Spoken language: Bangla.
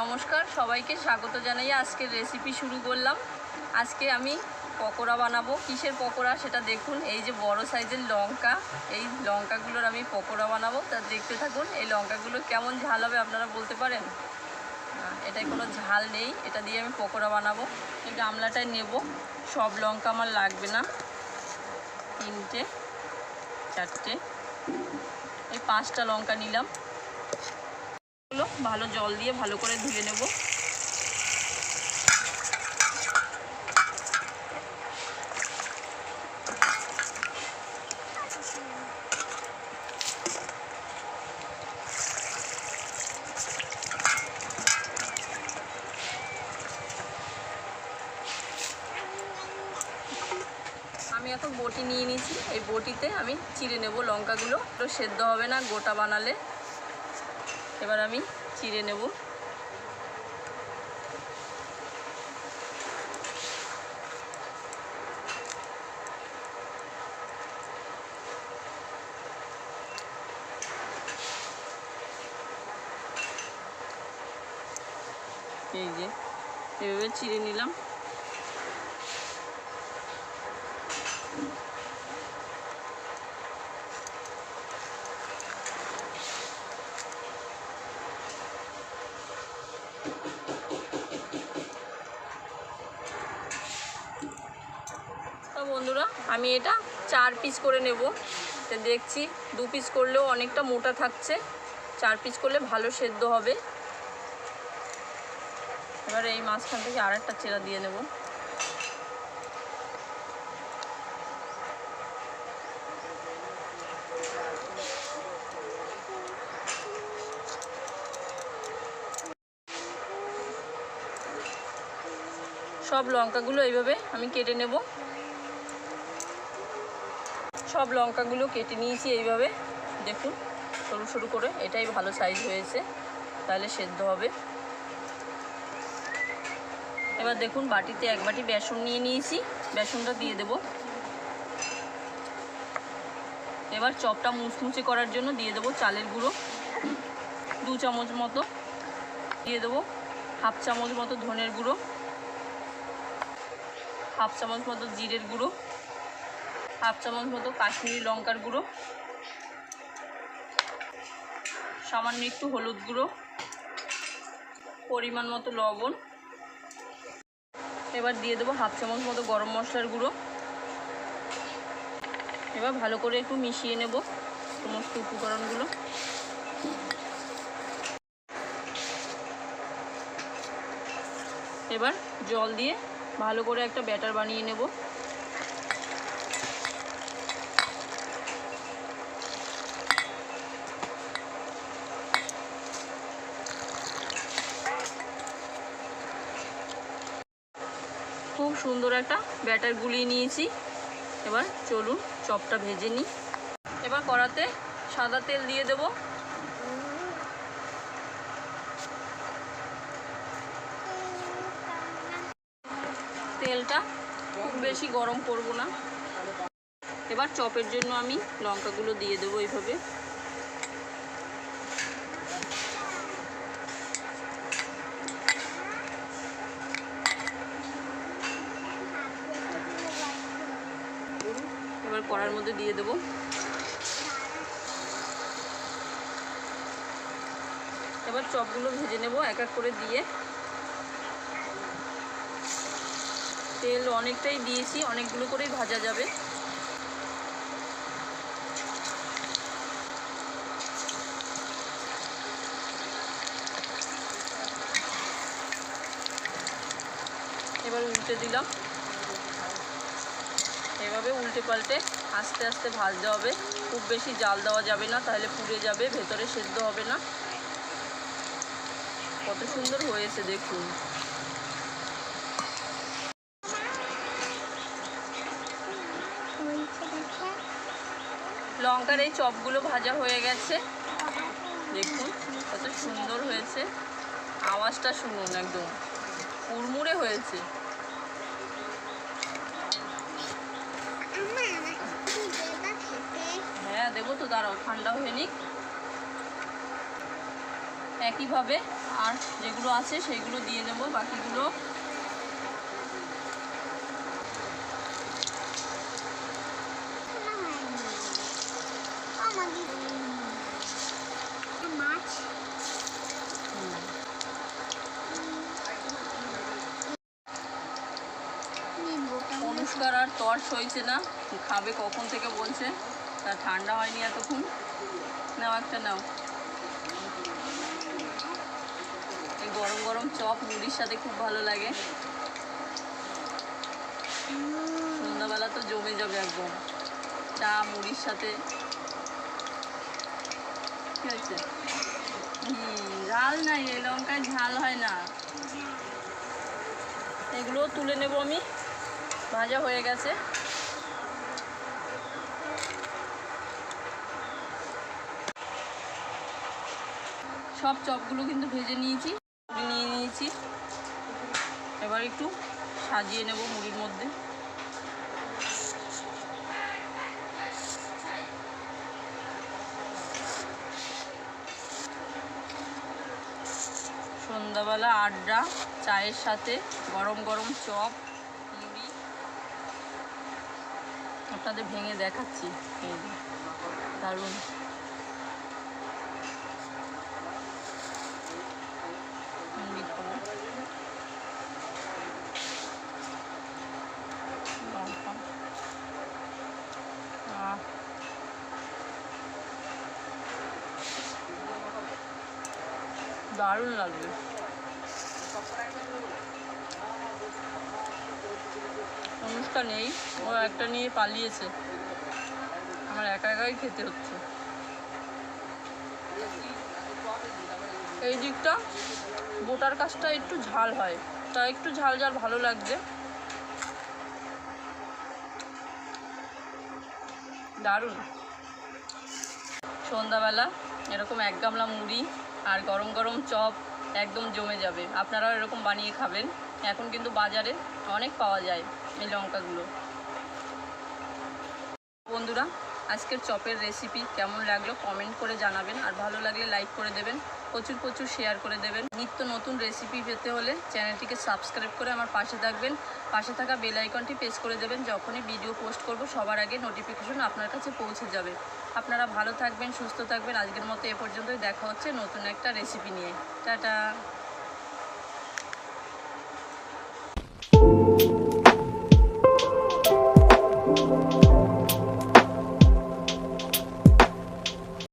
নমস্কার, সবাইকে স্বাগত জানাই। আজকের রেসিপি শুরু করলাম। আজকে আমি পকোড়া বানাবো। কিসের পকোড়া সেটা দেখুন। এই যে বড় সাইজের লঙ্কা, এই লঙ্কাগুলোর আমি পকোড়া বানাবো। তা দেখতে থাকুন, এই লঙ্কাগুলো কেমন ঝাল হবে আপনারা বলতে পারেন? এটায় কোনো ঝাল নেই। এটা দিয়ে আমি পকোড়া বানাবো। এই গামলাটায় নেব। সব লঙ্কা আমার লাগবে না। তিনটে, চারটে। এই পাঁচটা লঙ্কা নিলাম। এগুলো ভালো জল দিয়ে ভালো করে ধুয়ে নেব। আমি এখন বটি নিয়ে নিয়েছি। এই বটিতে আমি চিড়ে নেব লঙ্কাগুলো। তো সেদ্ধ হবে না, গোটা বানালে। এবার আমি চিড়ে নেব। এই যে এভাবে চিড়ে নিলাম। বন্ধুরা, আমি এটা চার পিস করে নেব। তো দেখছি, দু পিস করলেও অনেকটা মোটা থাকছে। চার পিস করলে ভালো সেদ্ধ হবে। এবার এই মাঝখান থেকে আর একটা চেরা দিয়ে নেব। সব লঙ্কাগুলো এইভাবে আমি কেটে নেব। সব লঙ্কাগুলো কেটে নিয়েছি এইভাবে। দেখুন, সরু সরু করে। এটাই ভালো সাইজ হয়েছে। তাহলে সেদ্ধ হবে। এবার দেখুন, বাটিতে এক বাটি বেসন নিয়ে নিয়েছি। বেসনটা দিয়ে দেব। এবার চপটা মুচমুচে করার জন্য দিয়ে দেবো চালের গুঁড়ো। দু চামচ মতো। দিয়ে দেবো হাফ চামচ মতো ধনের গুঁড়ো। হাফ চামচ মতো জিরের গুঁড়ো, হাফ চামচ মতো কাশ্মীরি লঙ্কার গুঁড়ো, সামান্য একটু হলুদ গুঁড়ো, পরিমাণ মতো লবণ। এবার দিয়ে দেবো হাফ চামচ মতো গরম মশলার গুঁড়ো। এবার ভালো করে একটু মিশিয়ে নেব সমস্ত উপকরণগুলো। এবার জল দিয়ে ভালো করে একটা ব্যাটার বানিয়ে নেব। খুব সুন্দর একটা ব্যাটার গুলিয়ে নিয়েছি। এবার চলুন চপটা ভেজে নিই। এবার কড়াতে সাদা তেল দিয়ে দেব। তেলটা খুব বেশি গরম করব না। এবার চপের জন্য আমি লঙ্কাগুলো দিয়ে দেবো এইভাবে। এবার কড়ার মধ্যে দিয়ে দেবো। এবার চপগুলো ভেজে নেব, এক এক করে দিয়ে। তেল অনেকটাই দিয়েছি, অনেকগুলো করেই ভাজা যাবে। এবার উল্টে দিলাম। এভাবে উল্টে পাল্টে আস্তে আস্তে ভাজতে হবে। খুব বেশি জাল দেওয়া যাবে না, তাহলে পুড়ে যাবে, ভেতরে সেদ্ধ হবে না। কত সুন্দর হয়েছে দেখুন। লঙ্কার এই চপগুলো ভাজা হয়ে গেছে। দেখুন, কত সুন্দর হয়েছে। আওয়াজটা শুনুন একদম। কুড়মুড়ে হয়েছে। হ্যাঁ দেবো তো, দাঁড়াও ঠান্ডা হয়ে নিক। একইভাবে আর যেগুলো আছে সেইগুলো দিয়ে নেব বাকিগুলো তর সইছে না খাবে কখন থেকে বলছে তা ঠান্ডা হয়নি এতক্ষণ। নাও একটা নাও। এই গরম গরম চপ মুড়ির সাথে খুব ভালো লাগে। সন্ধ্যাবেলা তো জমে যাবে একদম। চা মুড়ির সাথে। কি হয়েছে? হুম, ঝাল নাই এই লঙ্কায় ঝাল হয় না। এগুলো তুলে নেব আমি। ভাজা হয়ে গেছে। সব চপগুলো কিন্তু ভেজে নিয়েছি নিয়ে নিয়েছি। এবার একটু সাজিয়ে নেব মুড়ির মধ্যে। সন্ধ্যাবেলা আড্ডা, চায়ের সাথে গরম গরম চপ মুড়ি আপনাদের ভেঙে দেখাচ্ছি এই যে, দারুণ মুড়ি খাব লঙ্কা আহ দারুণ লাগবে অনুষ্কা নেই। ও একটা নিয়ে পালিয়েছে। আমার একা একাই খেতে হচ্ছে। এই দিকটা বোটার কাজটা একটু ঝাল হয়। তা একটু ঝাল ঝাল ভালো লাগছে। দারুণ। সন্ধ্যাবেলা এরকম এক গামলা মুড়ি আর গরম গরম চপ একদম জমে যাবে। আপনারাও এরকম বানিয়ে খাবেন। এখন কিন্তু বাজারে অনেক পাওয়া যায়। এই লঙ্কাগুলো। বন্ধুরা, আজকের চপের রেসিপি কেমন লাগল কমেন্ট করে জানাবেন আর ভালো লাগলে লাইক করে দেবেন, প্রচুর প্রচুর শেয়ার করে দেবেন। নিত্য নতুন রেসিপি পেতে হলে চ্যানেলটিকে সাবস্ক্রাইব করে আমার পাশে থাকবেন। পাশে থাকা বেল আইকনটি প্রেস করে দেবেন, যখনই ভিডিও পোস্ট করব, সবার আগে নোটিফিকেশন আপনার কাছে পৌঁছে যাবে। আপনারা ভালো থাকবেন, সুস্থ থাকবেন। আজকের মতো এ পর্যন্তই। দেখা হচ্ছে নতুন একটা রেসিপি নিয়ে। টাটা!